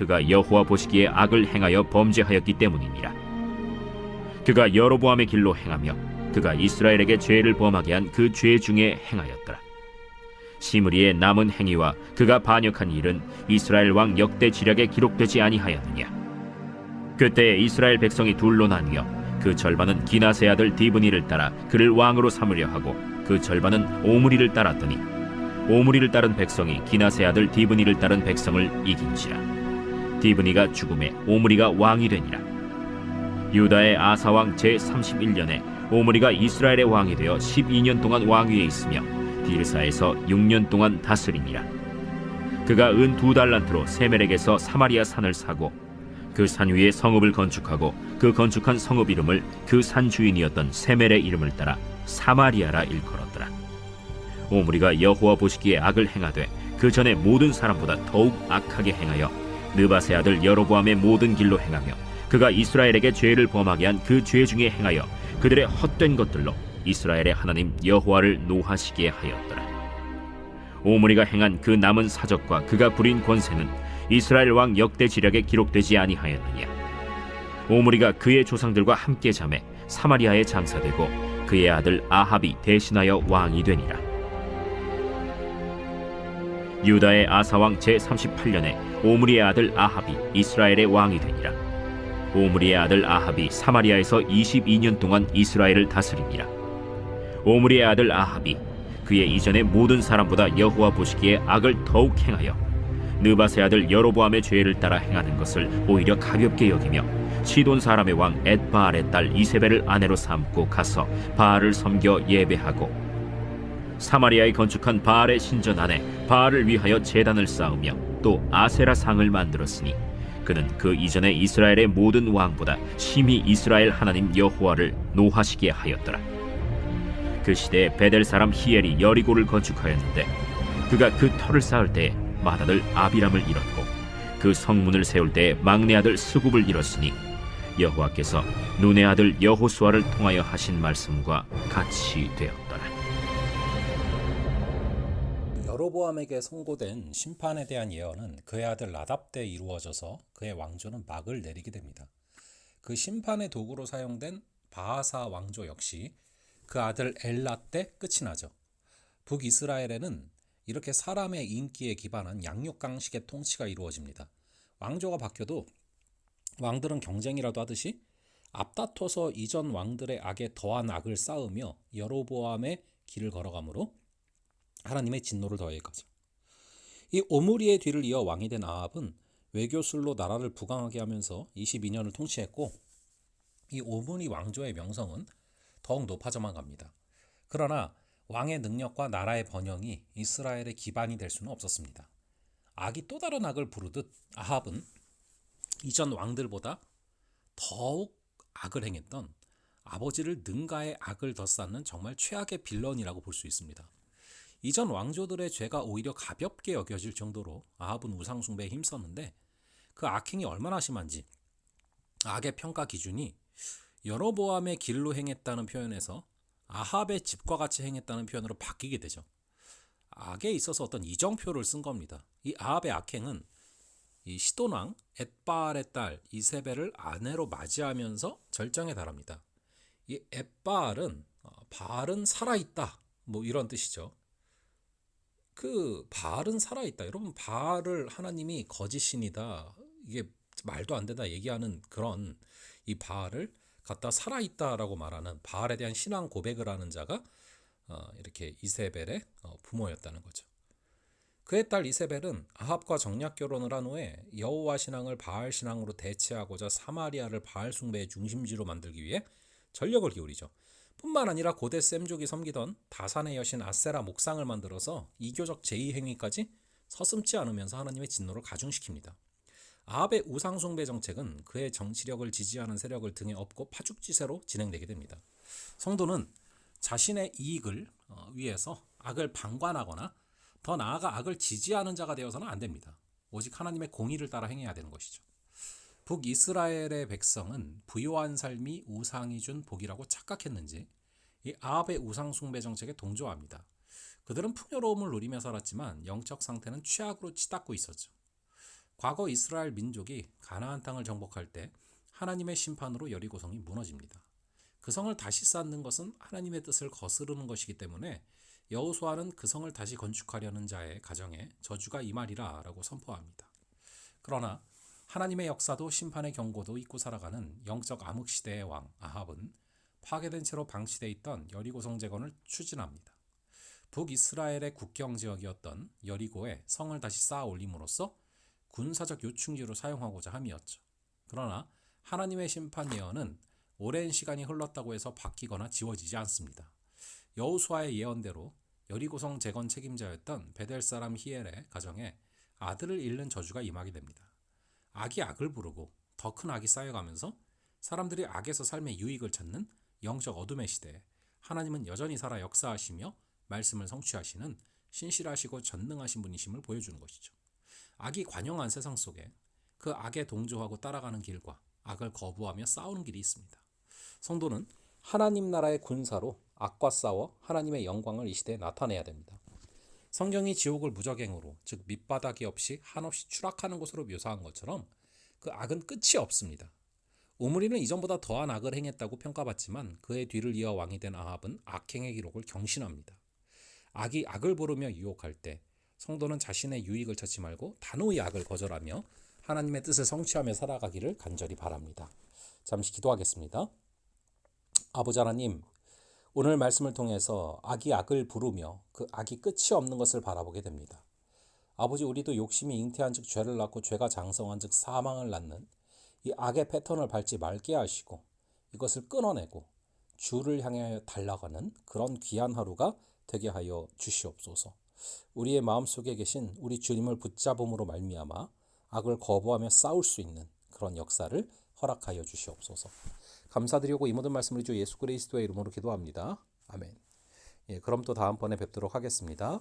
그가 여호와 보시기에 악을 행하여 범죄하였기 때문이니라. 그가 여로보암의 길로 행하며 그가 이스라엘에게 죄를 범하게 한 그 죄 중에 행하였더라. 시므리의 남은 행위와 그가 반역한 일은 이스라엘 왕 역대 지략에 기록되지 아니하였느냐. 그때 이스라엘 백성이 둘로 나뉘어 그 절반은 기나세 아들 디브니를 따라 그를 왕으로 삼으려 하고 그 절반은 오므리를 따랐더니 오므리를 따른 백성이 기나세 아들 디브니를 따른 백성을 이긴지라 디브니가 죽음에 오므리가 왕이 되니라 유다의 아사 왕 제 31년에 오므리가 이스라엘의 왕이 되어 12년 동안 왕위에 있으며 딜사에서 6년 동안 다스리니라 그가 은 두 달란트로 세멜에게서 사마리아 산을 사고 그 산 위에 성읍을 건축하고 그 건축한 성읍 이름을 그 산 주인이었던 세멜의 이름을 따라 사마리아라 일컬었더라. 오므리가 여호와 보시기에 악을 행하되 그 전에 모든 사람보다 더욱 악하게 행하여 느바세 아들 여로보암의 모든 길로 행하며 그가 이스라엘에게 죄를 범하게 한 그 죄 중에 행하여 그들의 헛된 것들로 이스라엘의 하나님 여호와를 노하시게 하였더라. 오므리가 행한 그 남은 사적과 그가 부린 권세는 이스라엘 왕 역대 지략에 기록되지 아니하였느냐 오므리가 그의 조상들과 함께 잠에 사마리아에 장사되고 그의 아들 아합이 대신하여 왕이 되니라 유다의 아사왕 제38년에 오므리의 아들 아합이 이스라엘의 왕이 되니라. 오므리의 아들 아합이 사마리아에서 22년 동안 이스라엘을 다스립니다. 오므리의 아들 아합이 그의 이전의 모든 사람보다 여호와 보시기에 악을 더욱 행하여 느바세 아들 여로보암의 죄를 따라 행하는 것을 오히려 가볍게 여기며 시돈 사람의 왕 엣바알의 딸 이세벨을 아내로 삼고 가서 바알을 섬겨 예배하고 사마리아에 건축한 바알의 신전 안에 바알을 위하여 제단을 쌓으며 또 아세라 상을 만들었으니 그는 그 이전에 이스라엘의 모든 왕보다 심히 이스라엘 하나님 여호와를 노하시게 하였더라. 그 시대에 베델 사람 히엘이 여리고를 건축하였는데 그가 그 터를 쌓을 때에 맏아들 아비람을 잃었고 그 성문을 세울 때에 막내 아들 스굽을 잃었으니 여호와께서 눈의 아들 여호수아를 통하여 하신 말씀과 같이 되었더라. 여로보암에게 선고된 심판에 대한 예언은 그의 아들 나답 때 이루어져서 그의 왕조는 막을 내리게 됩니다. 그 심판의 도구로 사용된 바하사 왕조 역시 그 아들 엘라 때 끝이 나죠. 북이스라엘에는 이렇게 사람의 인기에 기반한 양육강식의 통치가 이루어집니다. 왕조가 바뀌어도 왕들은 경쟁이라도 하듯이 앞다퉈서 이전 왕들의 악에 더한 악을 쌓으며 여로보암의 길을 걸어가므로 하나님의 진노를 더해 가죠. 거이 오므리의 뒤를 이어 왕이 된 아합은 외교술로 나라를 부강하게 하면서 22년을 통치했고 이 오므리 왕조의 명성은 더욱 높아져만 갑니다. 그러나 왕의 능력과 나라의 번영이 이스라엘의 기반이 될 수는 없었습니다. 악이 또 다른 악을 부르듯 아합은 이전 왕들보다 더욱 악을 행했던 아버지를 능가의 악을 더 쌓는 정말 최악의 빌런이라고 볼 수 있습니다. 이전 왕조들의 죄가 오히려 가볍게 여겨질 정도로 아합은 우상숭배에 힘썼는데 그 악행이 얼마나 심한지 악의 평가 기준이 여로보암의 길로 행했다는 표현에서 아합의 집과 같이 행했다는 표현으로 바뀌게 되죠. 악에 있어서 어떤 이정표를 쓴 겁니다. 이 아합의 악행은 이 시돈왕 엣바알의 딸 이세벨을 아내로 맞이하면서 절정에 달합니다. 이 엣바알은 어, 바알은 살아있다 뭐 이런 뜻이죠. 그 바알은 살아 있다. 여러분 바알을 하나님이 거짓 신이다. 이게 말도 안 된다 얘기하는 그런 이 바알을 갖다 살아 있다라고 말하는 바알에 대한 신앙 고백을 하는 자가 어, 이렇게 이세벨의 어, 부모였다는 거죠. 그의 딸 이세벨은 아합과 정략 결혼을 한 후에 여호와 신앙을 바알 신앙으로 대체하고자 사마리아를 바알 숭배의 중심지로 만들기 위해 전력을 기울이죠. 뿐만 아니라 고대 셈족이 섬기던 다산의 여신 아세라 목상을 만들어서 이교적 제의 행위까지 서슴지 않으면서 하나님의 진노를 가중시킵니다. 아합의 우상숭배 정책은 그의 정치력을 지지하는 세력을 등에 업고 파죽지세로 진행되게 됩니다. 성도는 자신의 이익을 어, 위해서 악을 방관하거나 더 나아가 악을 지지하는 자가 되어서는 안 됩니다. 오직 하나님의 공의를 따라 행해야 되는 것이죠. 북이스라엘의 백성은 부요한 삶이 우상이 준 복이라고 착각했는지 이 아합의 우상 숭배 정책에 동조합니다. 그들은 풍요로움을 누리며 살았지만 영적 상태는 취약으로 치닫고 있었죠. 과거 이스라엘 민족이 가나안 땅을 정복할 때 하나님의 심판으로 여리고성이 무너집니다. 그 성을 다시 쌓는 것은 하나님의 뜻을 거스르는 것이기 때문에 여호수아는 그 성을 다시 건축하려는 자의 가정에 저주가 임하리라라고 선포합니다. 그러나 하나님의 역사도 심판의 경고도 잊고 살아가는 영적 암흑 시대의 왕 아합은 파괴된 채로 방치돼 있던 여리고 성 재건을 추진합니다. 북이스라엘의 국경 지역이었던 여리고에 성을 다시 쌓아 올림으로써 군사적 요충지로 사용하고자 함이었죠. 그러나 하나님의 심판 예언은 오랜 시간이 흘렀다고 해서 바뀌거나 지워지지 않습니다. 여호수아의 예언대로 여리고성 재건 책임자였던 베델 사람 히엘의 가정에 아들을 잃는 저주가 임하게 됩니다. 악이 악을 부르고 더 큰 악이 쌓여가면서 사람들이 악에서 삶의 유익을 찾는 영적 어둠의 시대에 하나님은 여전히 살아 역사하시며 말씀을 성취하시는 신실하시고 전능하신 분이심을 보여주는 것이죠. 악이 관영한 세상 속에 그 악에 동조하고 따라가는 길과 악을 거부하며 싸우는 길이 있습니다. 성도는 하나님 나라의 군사로 악과 싸워 하나님의 영광을 이 시대에 나타내야 됩니다. 성경이 지옥을 무적행으로 즉 밑바닥이 없이 한없이 추락하는 곳으로 묘사한 것처럼 그 악은 끝이 없습니다. 오므리는 이전보다 더한 악을 행했다고 평가받지만 그의 뒤를 이어 왕이 된 아합은 악행의 기록을 경신합니다. 악이 악을 부르며 유혹할 때 성도는 자신의 유익을 찾지 말고 단호히 악을 거절하며 하나님의 뜻을 성취하며 살아가기를 간절히 바랍니다. 잠시 기도하겠습니다. 아버지 하나님, 오늘 말씀을 통해서 악이 악을 부르며 그 악이 끝이 없는 것을 바라보게 됩니다. 아버지 우리도 욕심이 잉태한 즉 죄를 낳고 죄가 장성한 즉 사망을 낳는 이 악의 패턴을 밟지 말게 하시고 이것을 끊어내고 주를 향해 달려가는 그런 귀한 하루가 되게 하여 주시옵소서. 우리의 마음속에 계신 우리 주님을 붙잡음으로 말미암아 악을 거부하며 싸울 수 있는 그런 역사를 허락하여 주시옵소서. 감사드리고 이 모든 말씀을 주 예수 그리스도의 이름으로 기도합니다. 아멘. 예, 그럼 또 다음번에 뵙도록 하겠습니다.